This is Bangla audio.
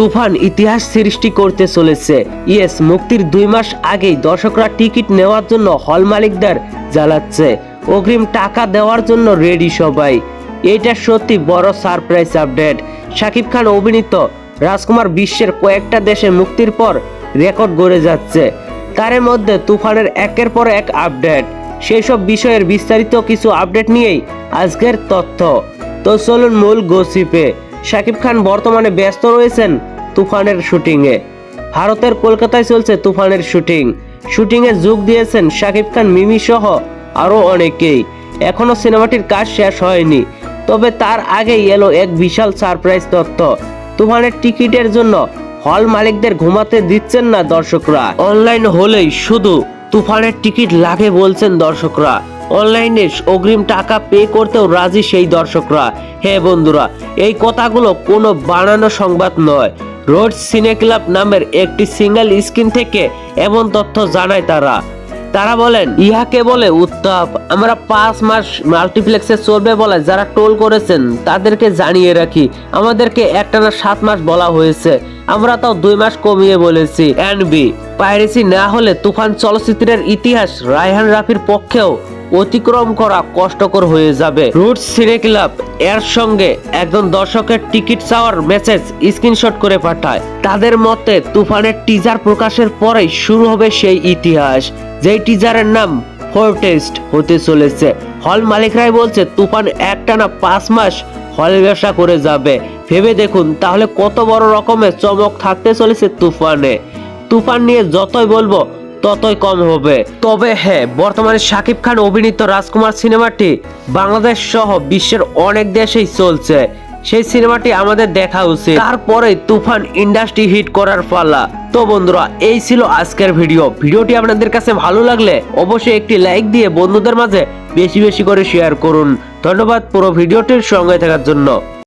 তুফান ইতিহাস সৃষ্টি করতে চলেছে। ইয়েস, মুক্তির দুই মাস আগেই দর্শকরা টিকিট নেওয়ার জন্য হল মালিকদের জ্বালাচ্ছে। অগ্রিম টাকা দেওয়ার জন্য রেডি সবাই। এটা সত্যি বড় সারপ্রাইজ আপডেট। শাকিব খান অভিনীত রাজকুমার বিশ্বের কয়েকটা দেশে মুক্তির পর রেকর্ড গড়ে যাচ্ছে। তার মধ্যে তুফানের একের পর এক আপডেট। সেই সব বিষয়ের বিস্তারিত কিছু আপডেট নিয়েই আজকের তথ্য। তো চলুন মূল গসিপে। শাকিব খান বর্তমানে ব্যস্ত রয়েছেন তুফানের শুটিংয়ে। ভারতের কলকাতায় চলছে তুফানের শুটিং। শুটিংয়ে যোগ দিয়েছেন শাকিব খান, মিমি সহ আরও অনেকেই। এখনও সিনেমাটির কাজ শেষ হয়নি, তবে তার আগেই এলো এক বিশাল সারপ্রাইজ তথ্য তুফানের টিকিটের জন্য হল মালিকদের ঘুমাতে দিচ্ছেন না দর্শকরা। অনলাইন হলেই শুধু তুফানের টিকিট লাগে বলছেন দর্শকরা। অনলাইনে অগ্রিম টাকা পে করতেও রাজি সেই দর্শকরা। হ্যাঁ বন্ধুরা, এই কথাগুলো কোনো বানানো সংবাদ নয়। রোড সিনে ক্লাব নামের একটি সিঙ্গেল স্ক্রিন থেকে এমন তথ্য জানায় তারা। তারা বলেন, ইহাকে বলে উত্তাপ, আমরা পাঁচ মাস মাল্টিপ্লেক্সে চলবে বলে যারা টোল করেছেন, তাদেরকে জানিয়ে রাখি, আমাদেরকে একটানা সাত মাস বলা হয়েছে, আমরা তাও দুই মাস কমিয়ে বলেছি। এন্ড বি, পাইরেসি না হলে তুফান চলচ্চিত্রের ইতিহাস রায়হান রাফির পক্ষেও অতিক্রম করা কষ্টকর হয়ে যাবে। রুটস সিনে ক্লাব এর সঙ্গে একজন দর্শকের টিকিট চাওয়ার মেসেজ স্ক্রিনশট করে পাঠায়। তাদের মতে, তুফানের টিজার প্রকাশের পরেই শুরু হবে সেই ইতিহাস, যেই টিজারের নাম ফোরটেস্ট হতে চলেছে। হল মালিকরাই বলছে, তুফান একটানা পাঁচ মাস হল ব্যবসা করে যাবে। ভেবে দেখুন, তাহলে কত বড় রকমের চমক থাকতে চলেছে তুফানে। তুফান নিয়ে যতই বলব ততই কম হবে। তবে হ্যাঁ বর্তমানে শাকিব খান অভিনীত রাজকুমার সিনেমাটি বাংলাদেশ সহ বিশ্বের অনেক দেশেই চলছে। সেই সিনেমাটি আমাদের দেখা উচিত। তারপরে তুফান ইন্ডাস্ট্রি হিট করার পালা। তো বন্ধুরা, এই ছিল আজকের ভিডিও। ভিডিওটি আপনাদের কাছে ভালো লাগলে অবশ্যই একটি লাইক দিয়ে বন্ধুদের মাঝে বেশি বেশি করে শেয়ার করুন। ধন্যবাদ পুরো ভিডিওটির সঙ্গে থাকার জন্য।